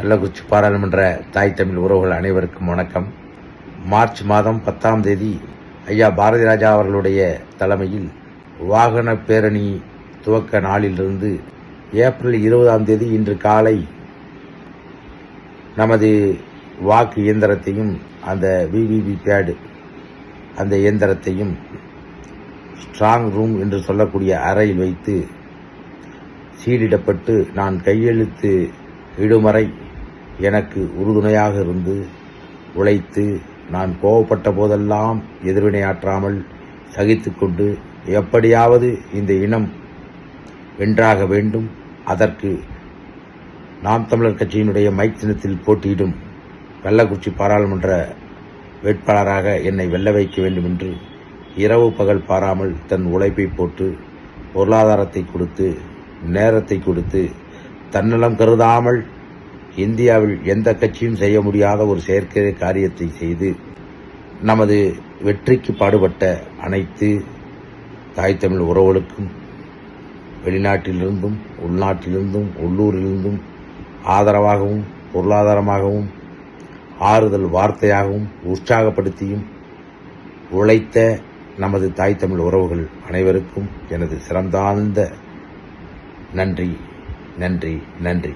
கள்ளக்குறிச்சி பாராளுமன்ற தாய் தமிழ் உறவுகள் அனைவருக்கும் வணக்கம். மார்ச் மாதம் பத்தாம் தேதி ஐயா பாரதி ராஜா அவர்களுடைய தலைமையில் வாகன பேரணி துவக்க நாளிலிருந்து ஏப்ரல் இருபதாம் தேதி இன்று காலை நமது வாக்கு இயந்திரத்தையும் அந்த விவிவி பேடு அந்த இயந்திரத்தையும் ஸ்ட்ராங் ரூம் என்று சொல்லக்கூடிய அறையில் வைத்து சீடிடப்பட்டு நான் கையெழுத்து இடுமறை எனக்கு உறுதுணையாக இருந்து உழைத்து நான் கோவப்பட்ட போதெல்லாம் எதிர்வினையாற்றாமல் சகித்துக்கொண்டு எப்படியாவது இந்த இனம் வென்றாக வேண்டும். அதற்கு நாம் தமிழர் கட்சியினுடைய மைக் தினத்தில் போட்டியிடும் கள்ளக்குறிச்சி பாராளுமன்ற வேட்பாளராக என்னை வெல்ல வைக்க வேண்டும் என்று இரவு பகல் பாராமல் தன் உழைப்பை போட்டு பொருளாதாரத்தை கொடுத்து நேரத்தை கொடுத்து தன்னலம் கருதாமல் இந்தியாவில் எந்த கட்சியும் செய்ய முடியாத ஒரு செயற்கை காரியத்தை செய்து நமது வெற்றிக்கு பாடுபட்ட அனைத்து தாய் தமிழ் உறவுகளுக்கும் வெளிநாட்டிலிருந்தும் உள்நாட்டிலிருந்தும் உள்ளூரிலிருந்தும் ஆதரவாகவும் பொருளாதாரமாகவும் ஆறுதல் வார்த்தையாகவும் உற்சாகப்படுத்தியும் உழைத்த நமது தாய் தமிழ் உறவுகள் அனைவருக்கும் எனது சிறந்தாழ்ந்த நன்றி நன்றி நன்றி.